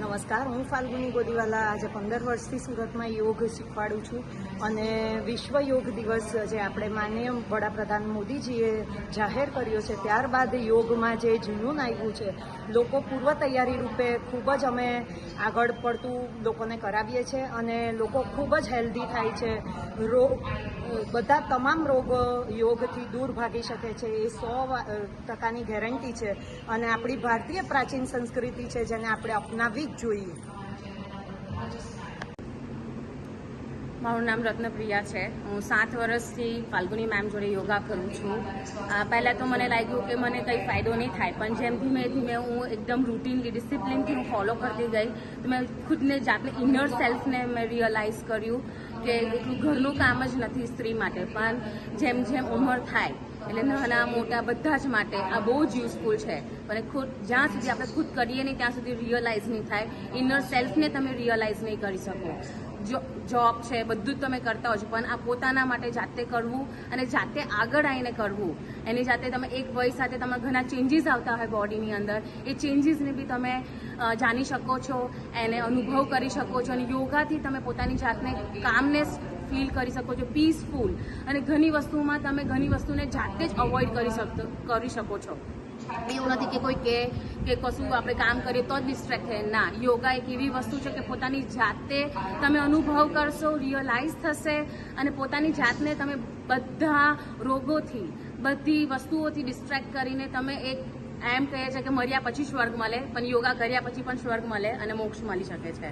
નમસ્કાર, હું ફાલ્ગુની ગોદીવાલા આજે પંદર વર્ષથી સુરતમાં યોગ શીખવાડું છું અને વિશ્વ યોગ દિવસ જે આપણે માનનીય વડાપ્રધાન મોદીજીએ જાહેર કર્યો છે, ત્યારબાદ યોગમાં જે જૂનું આવ્યું છે, લોકો પૂર્વ તૈયારી રૂપે ખૂબ જ અમે આગળ પડતું લોકોને કરાવીએ છીએ અને લોકો ખૂબ જ હેલ્ધી થાય છે. રોગ બધા તમામ રોગો યોગથી દૂર ભાગી શકે છે, એ સો ટકાની ગેરંટી છે. અને આપણી ભારતીય પ્રાચીન સંસ્કૃતિ છે, જેને આપણે અપનાવવી જ જોઈએ મારું નામ રત્નપ્રિયા છે. હું સાત વર્ષથી ફાલ્ગુની મેમ જોડે યોગા કરું છું. પહેલાં તો મને લાગ્યું કે મને કંઈ ફાયદો નહીં થાય, પણ જેમ ધીમે ધીમે હું એકદમ રૂટીનલી ડિસિપ્લિનથી હું ફોલો કરતી ગઈ. તો મેં ખુદને જાતને ઇનર સેલ્ફને મેં રિયલાઇઝ કર્યું કે એટલું ઘરનું કામ જ નથી સ્ત્રી માટે, પણ જેમ જેમ ઉંમર થાય, એટલે નાના મોટા બધા જ માટે આ બહુ જ યુઝફુલ છે. અને ખુદ, જ્યાં સુધી આપણે ખુદ કરીએ નહીં, ત્યાં સુધી રિયલાઇઝ નહીં થાય. ઇનર સેલ્ફને તમે રિયલાઇઝ નહીં કરી શકો. જોબ છે, બધું જ તમે કરતા હો છો, પણ આ પોતાના માટે જાતે કરવું અને જાતે આગળ આવીને કરવું, એની જાતે તમે એક વય સાથે તમારા ઘણા ચેન્જીસ આવતા હોય બોડીની અંદર, એ ચેન્જીસને બી તમે જાણી શકો છો, એને અનુભવ કરી શકો છો અને યોગાથી તમે પોતાની જાતને કામનેસ ફીલ કરી શકો છો પીસફુલ અને ઘણી વસ્તુમાં તમે ઘણી વસ્તુને જાતે જ અવોઇડ કરી શકતો કરી શકો છો. એવું નથી કે કોઈ કે કે કશું આપણે કામ કરીએ તો જ ડિસ્ટ્રેક્ટ થાય ના, યોગા એક એવી વસ્તુ છે કે પોતાની જાતે તમે અનુભવ કરશો રિયલાઇઝ થશે અને પોતાની જાતને તમે બધા રોગોથી, બધી વસ્તુઓથી ડિસ્ટ્રેક્ટ કરીને તમે એક એમ કહે છે કે મર્યા પછી સ્વર્ગ મળે, પણ યોગા કર્યા પછી પણ સ્વર્ગ મળે અને મોક્ષ મળી શકે છે.